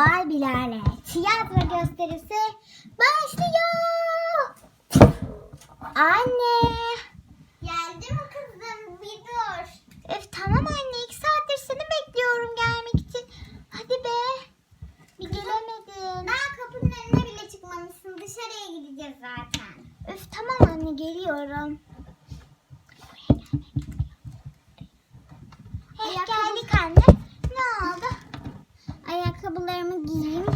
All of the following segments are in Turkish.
Barbie'lerle tiyatro gösterisi başlıyor. Anne. Geldi mi kızım? Bir dur. Öf, tamam anne. iki saattir seni bekliyorum gelmek için. Hadi be. Bir gelemedin. Daha kapının önüne bile çıkmamışsın. Dışarıya gideceğiz zaten. Öf tamam anne geliyorum. Hey, geldik anne. Ayakkabılarımı giyeyim.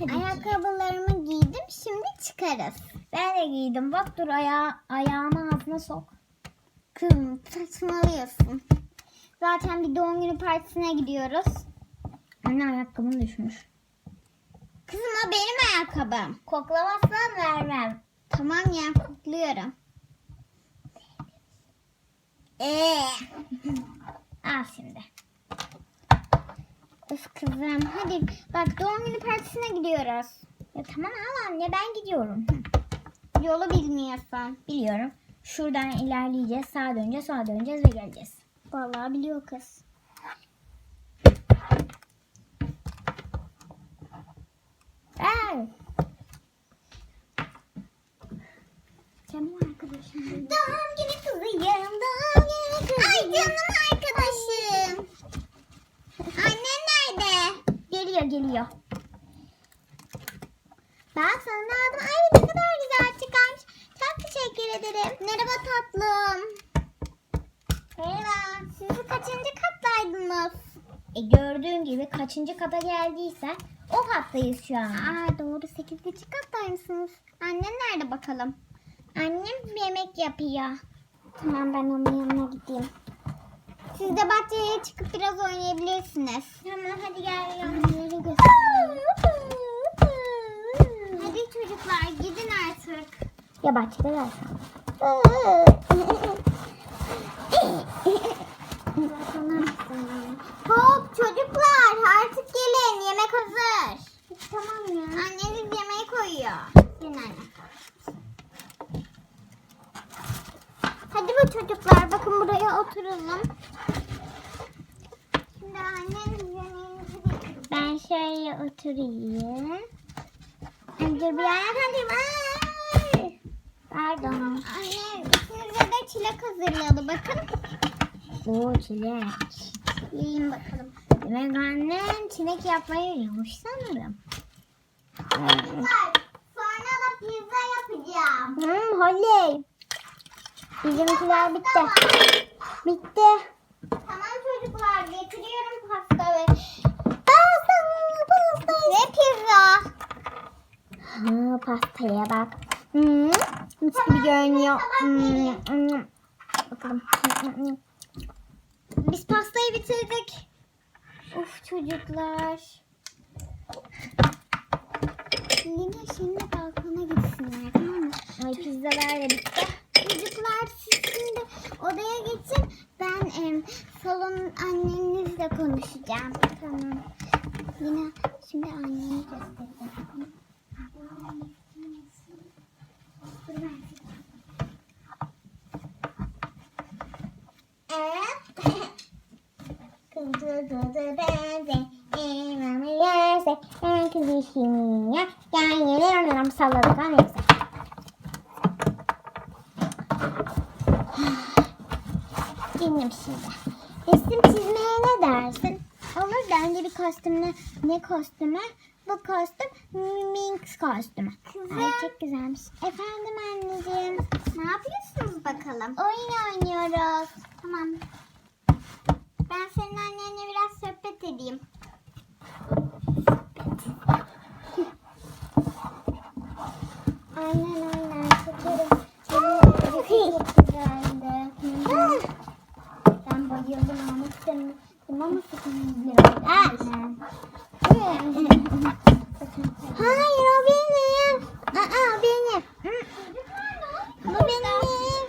Ayakkabılarımı giydim. Şimdi çıkarız. Ben de giydim. Bak dur ayağı, ayağımı ağzına sok. Kızım saçmalıyorsun. Zaten bir doğum günü partisine gidiyoruz. Anne ayakkabın düşmüş. Kızım o benim ayakkabım. Koklamazsan vermem. Tamam ya kokluyorum. Ee. Al şimdi. Öf kızım hadi bak doğum günü partisine gidiyoruz. Ya tamam al anne ben gidiyorum. Yolu bilmiyorsun. Biliyorum. Şuradan ilerleyeceğiz. Sağa döneceğiz, sağa döneceğiz ve geleceğiz. Vallahi biliyor kız. Ay. Canım arkadaşım. Doğum günü kızıyım. Doğum günü kızıyım. Ay canım arkadaşım. Annen nerede? Geliyor. Ben sana ne aldım? Ay ne kadar güzel çıkarmış. Çok teşekkür ederim. Merhaba tatlım. Merhaba. Siz kaçıncı kattaydınız? E gördüğün gibi kaçıncı kata geldiyse o kattayız şu an. Aa doğru 8. kattaymışsınız. Annen nerede bakalım? Annem yemek yapıyor. Tamam ben onun yanına gideyim. Siz de bahçeye çıkıp biraz oynayabilirsiniz. Tamam hadi gel yanları göstereyim. Hadi çocuklar gidin artık. Ya bahçede gelsen. Hop çocuklar artık gelin yemek hazır. Tamam ya. Anneniz yemeği koyuyor. Gel anne. Hadi bu çocuklar bakın buraya oturalım. Şimdi anneniz yemeğinizi bekliyor. Ben şöyle oturayım. Dur bir yana kaldırayım. Ay! Pardon. Anne size de çilek hazırladı bakın. Oo çilek. Yiyin bakalım. Demek annem çilek yapmayı biliyormuş sanırım. Sonra da pizza yapacağım. Hmm, oley. Bizimkiler bitti. Bitti. Çocuklar getiriyorum pasta ve pasta, pasta ve pizza. Ha, pastaya bak. Hmm, mis gibi görünüyor. Bakalım. Hmm, hmm, hmm. Biz pastayı bitirdik. Of çocuklar. Lina şimdi balkona gitsinler tamam mı? Ay pizzalar da bitti. Çocuklar siz şimdi odaya geçin. Ben salon annenizle konuşacağım. Tamam. Lina şimdi anneni göstereceğim. Kızı benze İmamı yerse kızı işini yer Yan yener oynarım salladık ha neyse Dinlim şimdi Resim çizmeye ne dersin? Olur bence bir kostümle Ne kostümü? Bu kostüm Minx kostümü. Ay çok güzelmiş. Efendim anneciğim. Ne yapıyorsunuz bakalım? Oyun oynuyoruz. Tamam. Ben senin annenle biraz sohbet edeyim. Aynen aynen. Şekerim. Çok güzeldi. Sakın bir Hayır o benim. Aa benim. Bu benim.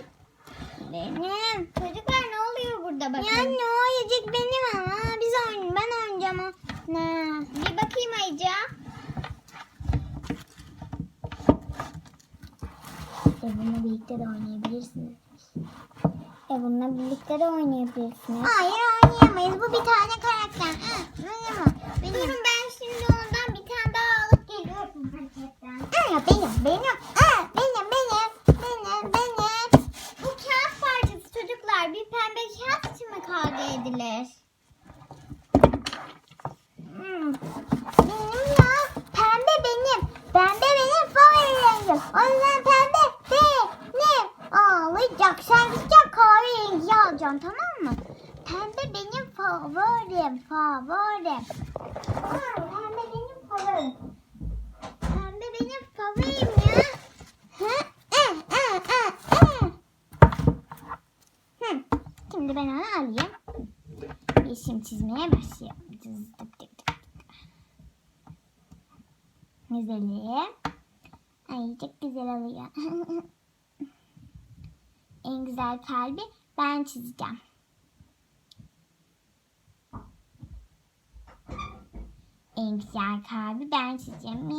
Benim. Çocuklar ne oluyor burada bakın. Ya ne oyuncak benim ama biz oyn ben oynayacağım. Ne? Bir bakayım Ayca. Bununla birlikte de oynayabilirsiniz. Onunla birlikte de oynayabilirsiniz. Hayır oynayamayız. Bu bir tane karakter. Oynamam. Durun ben şimdi ondan bir tane daha alıp geliyorum marketten. Benim benim. Aa, benim benim. Benim benim. Bu kağıt parçası çocuklar. Bir pembe kağıt için mi kavga edilir? Alacaksın tamam mı? Pembe benim favorim. Favorim. Ha, pembe benim favorim. Pembe. Hı? Eh, eh, eh, eh. Hı. Şimdi ben onu alayım. Resim çizmeye başlayalım. Güzeli. Ay çok güzel oluyor. en güzel kalbi ben çizeceğim. En güzel kalbi ben çizeceğim.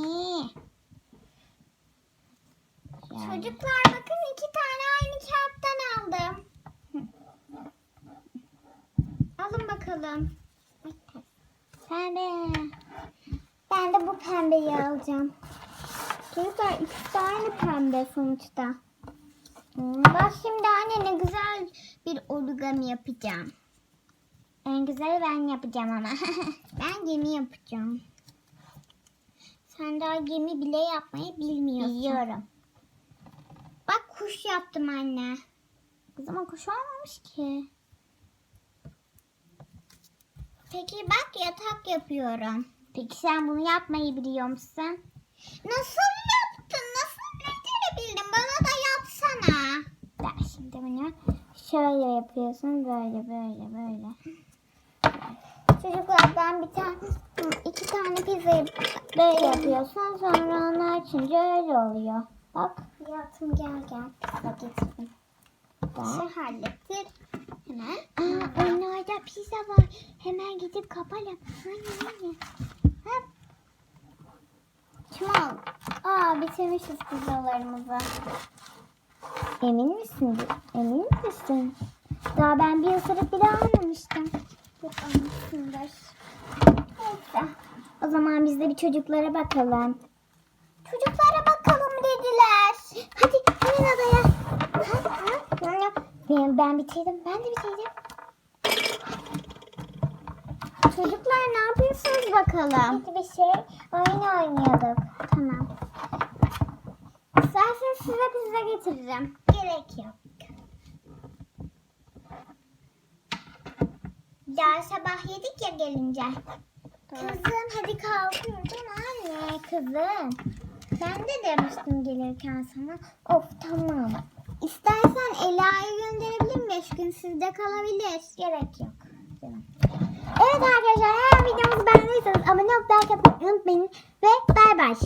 Çocuklar bakın iki tane aynı kağıttan aldım. Alın bakalım. Pembe. Ben de bu pembeyi alacağım. Çocuklar ikisi de aynı pembe sonuçta. Bak şimdi anne ne güzel bir origami yapacağım. En güzeli ben yapacağım ama. ben gemi yapacağım. Sen daha gemi bile yapmayı bilmiyorsun. Biliyorum. Bak kuş yaptım anne. Kızım o kuş olmamış ki. Peki bak yatak yapıyorum. Peki sen bunu yapmayı biliyor musun? Nasıl yaptın? Nasıl becerebildin? Bana da yapsana. Ben şimdi bunu şöyle yapıyorsun. Böyle böyle böyle. Çocuklar ben bir tane iki tane pizzayı böyle yapıyorsun. Sonra onu açınca öyle oluyor. Bak. Hayatım gel gel. Pizza getirdim. İşi hallettir. Hemen. Aa, onlarda pizza var. Hemen gidip kapalım. Hani hani. Hop. Çumal. Aa bitirmişiz pizzalarımızı. Emin misin? Emin misin? Daha ben bir ısırık bile almamıştım. Yok almışsındır. Neyse. O zaman biz de bir çocuklara bakalım. Çocuklara bakalım dediler. Hadi gelin adaya. Ha, ha. Ben, ben bitirdim. Ben de bitirdim. Çocuklar ne yapıyorsunuz bakalım? Hiçbir şey. Oyun oynuyorduk. Tamam. İsterseniz size pizza getiririm. Gerek yok. Daha sabah yedik ya gelince. Kızım hadi kalkıyordun anne kızım. Ben de demiştim gelirken sana. Of tamam. İstersen Ela'yı gönderebilirim. Beş gün sizde kalabilir. Gerek yok. Evet arkadaşlar eğer videomuzu beğendiyseniz abone olup like atmayı unutmayın. Ve bay bay.